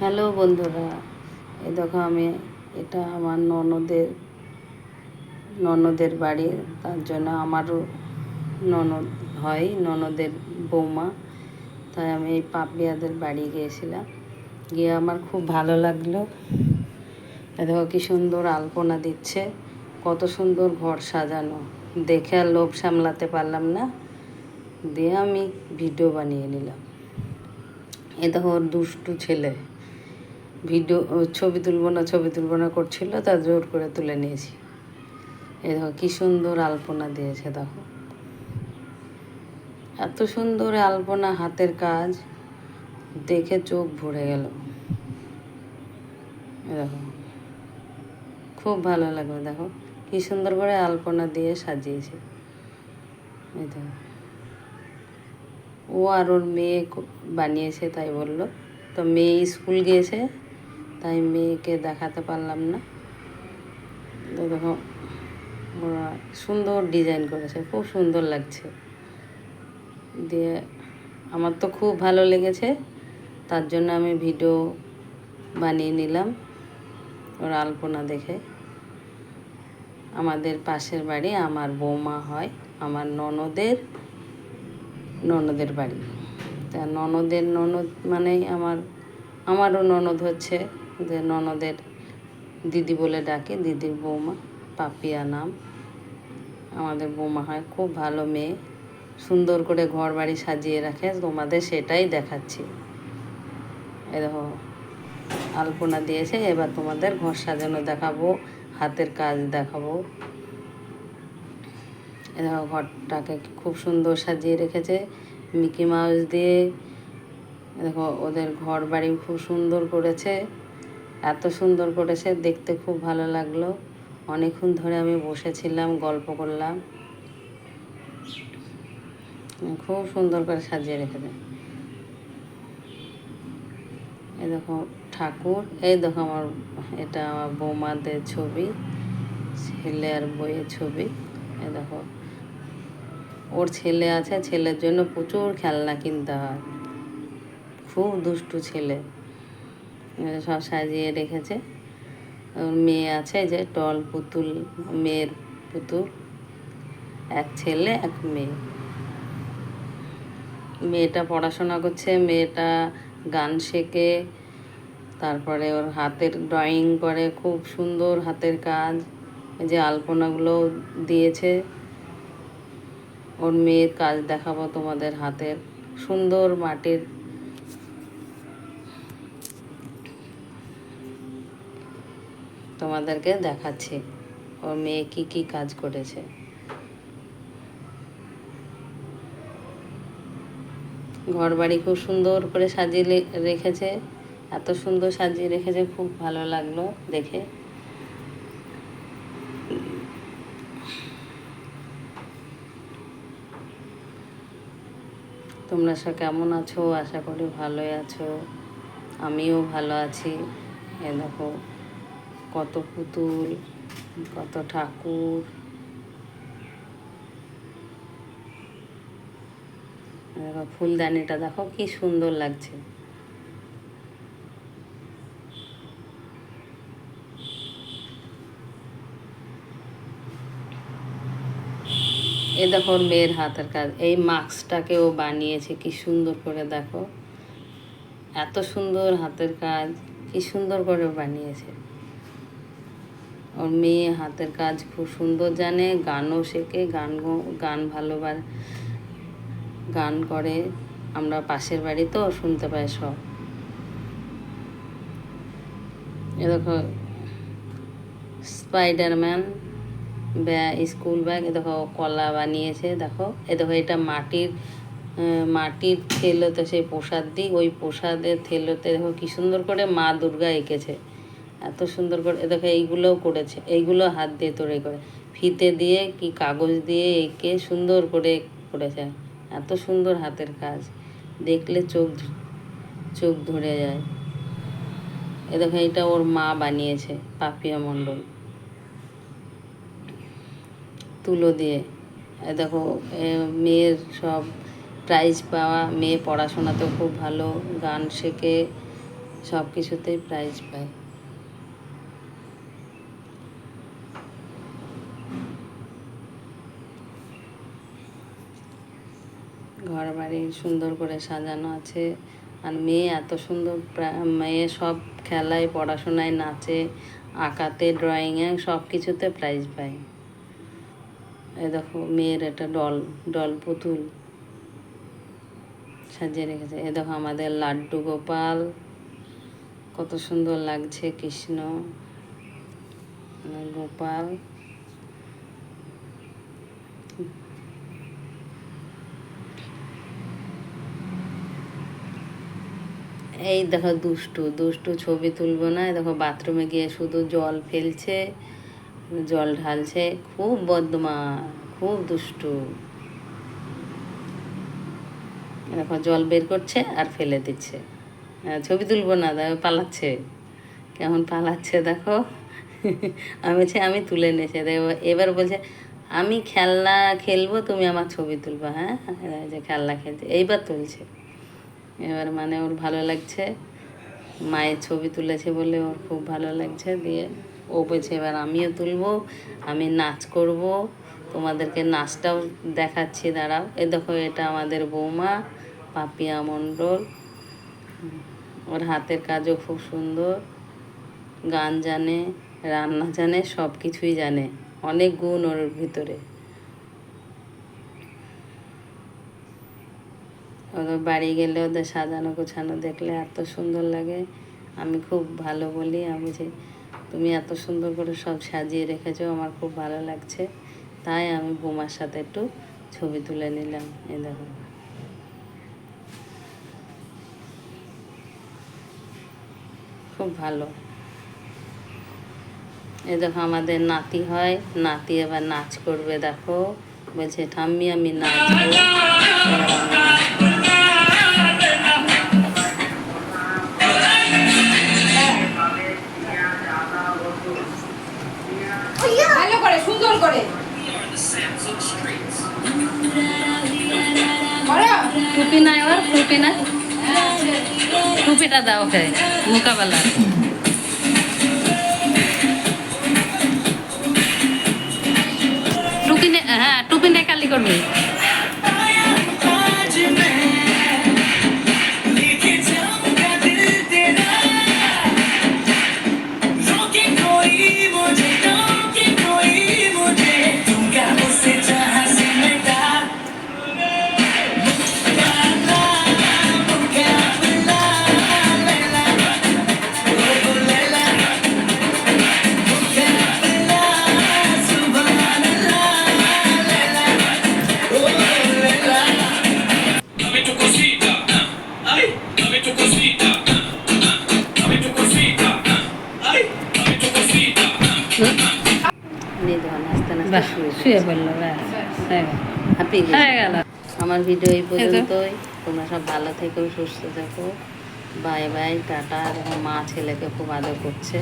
Hello বন্ধুরা, এই দেখো আমি, এটা আমার ননদের ননদের বাড়ি, তার জন্য আমারও ননদ হয়, ননদের বৌমা। তাই আমি এই পাপিয়াদের বাড়ি গিয়েছিলাম। গিয়ে আমার খুব ভালো লাগল। দেখো কি সুন্দর আলপনা দিচ্ছে, কত সুন্দর ঘর সাজানো। দেখে আর লোভ সামলাতে পারলাম না। দিয়ে আমি ভিডিও বানিয়ে নিলাম। এ দেখো ওর দুষ্টু ছেলে। ভিডিও, ছবি তুলবো না, ছবি তুলবো না করছিল, তা জোর করে তুলে নিয়েছি। এই দেখো, কী সুন্দর আলপনা দিয়েছে, দেখো। এত সুন্দর আলপনা হাতের কাজ, দেখে চোখ ভরে গেল। দেখো, খুব ভালো লাগবে দেখো। কি সুন্দর করে আলপনা দিয়ে সাজিয়েছে। ও আর ওর মেয়ে বানিয়েছে, তাই বলল। তো মেয়ে স্কুল গিয়েছে তাই মেয়েকে দেখাতে পারলাম না। তো দেখো, ওরা সুন্দর ডিজাইন করেছে, খুব সুন্দর লাগছে। দিয়ে আমার তো খুব ভালো লেগেছে, তার জন্য আমি ভিডিও বানিয়ে নিলাম ওর আলপনা দেখে। আমাদের পাশের বাড়ি আমার বৌমা হয়, আমার ননদের ননদের বাড়ি। তা ননদের ননদ মানেই আমার, আমারও ননদ হচ্ছে। যে ননদের দিদি বলে ডাকে, দিদির বৌমা, পাপিয়া নাম। আমাদের বৌমা হয়, খুব ভালো মেয়ে। সুন্দর করে ঘর বাড়ি সাজিয়ে রাখে, তোমাদের সেটাই দেখাচ্ছি। এই দেখো, আলপনা দিয়েছে, এবার তোমাদের ঘর সাজানো দেখাবো, হাতের কাজ দেখাবো। এ দেখো, ঘরটাকে খুব সুন্দর সাজিয়ে রেখেছে, মিকি মাউস দিয়ে। দেখো, ওদের ঘর বাড়ি খুব সুন্দর করেছে। এত সুন্দর করেছে, দেখতে খুব ভালো লাগল। অনেকক্ষণ ধরে আমি বসেছিলাম, গল্প করলাম। খুব সুন্দর করে সাজিয়ে রেখেছে এই দেখো ঠাকুর, এই দেখো আমার, এটা আমার বৌমাদের ছবি, ছেলে আর বইয়ের ছবি। এই দেখো, ওর ছেলে আছে, ছেলের জন্য প্রচুর খেলনা কিনতে হয়। খুব দুষ্টু ছেলে। সব সাজিয়ে রেখেছে। ওর মেয়ে আছে যে, টল পুতুল, মেয়ের পুতুল, এক ছেলে, এক মেয়ে। মেয়েটা পড়াশোনা করছে, মেয়েটা গান শেখে, তারপরে ওর হাতের ড্রয়িং করে, খুব সুন্দর হাতের কাজ। যে আলপনাগুলো দিয়েছে, ওর মেয়ের কাজ দেখাবো তোমাদের হাতের। সুন্দর মাটির তোমাদেরকে দেখাচ্ছি। ওর মেয়ে কি কি কাজ করেছে। ঘর বাড়ি খুব সুন্দর করে সাজিয়ে রেখেছে। এত সুন্দর সাজিয়ে রেখেছে, খুব ভালো লাগল দেখে। তোমরা সব কেমন আছো? আশা করি ভালোই আছো। আমিও ভালো আছি। এ দেখো কত পুতুল, কত ঠাকুর। ফুলদানিটা দেখো, কি সুন্দর লাগছে। এ দেখো মেয়ের হাতের কাজ। এই মাস্কটাকে ও বানিয়েছে, কি সুন্দর করে দেখো। এত সুন্দর হাতের কাজ, কি সুন্দর করে বানিয়েছে। ওর মেয়ে হাতের কাজ খুব সুন্দর জানে, গানও শেখে গান গান ভালোবাস গান করে। আমরা পাশের বাড়ি তো শুনতে পাই সব। এ দেখো স্পাইডারম্যান স্কুল ব্যাগ, এ দেখো, কলা বানিয়েছে, দেখো। এ দেখো, এটা মাটির মাটির থেলোতে সেই প্রসাদ দিই। ওই প্রসাদের থেলোতে দেখো, কি সুন্দর করে মা দুর্গা এঁকেছে। এত সুন্দর করে দেখো এইগুলোও করেছে, এইগুলো হাত দিয়ে তৈরি করে। ফিতে দিয়ে কি কাগজ দিয়ে এঁকে সুন্দর করে করেছে। এত সুন্দর হাতের কাজ, দেখলে চোখ চোখ ধরে যায়। এ দেখো এটা ওর মা বানিয়েছে, পাপিয়া মণ্ডল। তুলো দিয়ে। এ দেখো মেয়ের সব প্রাইজ পাওয়া, মেয়ে পড়াশোনাতেও খুব ভালো, গান শেখে সব কিছুতেই প্রাইজ পায়। ঘর বাড়ি সুন্দর করে সাজানো আছে। আর মেয়ে এত সুন্দর মেয়ে সব খেলায়, পড়াশোনায় নাচে, আঁকাতে ড্রয়িংয়ে সব কিছুতে প্রাইজ পায়। এই দেখো মেয়ের একটা ডল ডল পুতুল সাজিয়ে রেখেছে। এ দেখো আমাদের লাড্ডু গোপাল, কত সুন্দর লাগছে কৃষ্ণ, গোপাল। এই দেখো দুষ্টু দুষ্টু ছবি তুলবো না দেখো বাথরুমে গিয়ে শুধু জল ফেলছে, জল ঢালছে, খুব বদমা খুব দুষ্টু। দেখো জল বের করছে আর ফেলে দিচ্ছে। ছবি তুলবো না, দেখো পালাচ্ছে। কেমন পালাচ্ছে দেখো। আমি বলছি, আমি তুলে নিয়েছি। দেখো এবার বলছে, আমি খেলনা খেলব, তুমি আমার ছবি তুলবা। হ্যাঁ? যে খেলনা খেলছে, এইবার তুলছে। এবার মানে ওর ভালো লাগছে। মায়ের ছবি তুলেছে বলে ওর খুব ভালো লাগছে। দিয়ে ও বলছে, এবার আমিও তুলবো, আমি নাচ করব, তোমাদেরকে নাচটাও দেখাচ্ছি, দাঁড়াও। এ দেখো, এটা আমাদের বৌমা, পাপিয়া মণ্ডল। ওর হাতের কাজও খুব সুন্দর। গান জানে, রান্না জানে সব কিছুই জানে। অনেক গুণ ওর ভিতরে। ওদের বাড়ি গেলে ওদের সাজানো গোছানো দেখলে এত সুন্দর লাগে। আমি খুব ভালো বলি, আমি যে তুমি এত সুন্দর করে সব সাজিয়ে রেখেছো, আমার খুব ভালো লাগছে। তাই আমি বোমার সাথে একটু ছবি তুলে নিলাম এ দেখো। খুব ভালো। এ দেখো আমাদের নাতি হয়, নাতি এবার নাচ করবে, দেখো। বলছে, ঠাম্মি, আমি নাচবো। টুপিটা দাও। ওকে মোকাবেলা। টুপি হ্যাঁ টুপি নে কালি করবি। বাহ শুয়ে পড়ল হয়ে গেল। আমার ভিডিও এই পর্যন্তই। তোমরা সব ভালো থেকো সুস্থ থেকো। Bye bye tata. এখন মা ছেলেকে খুব আদর করছে।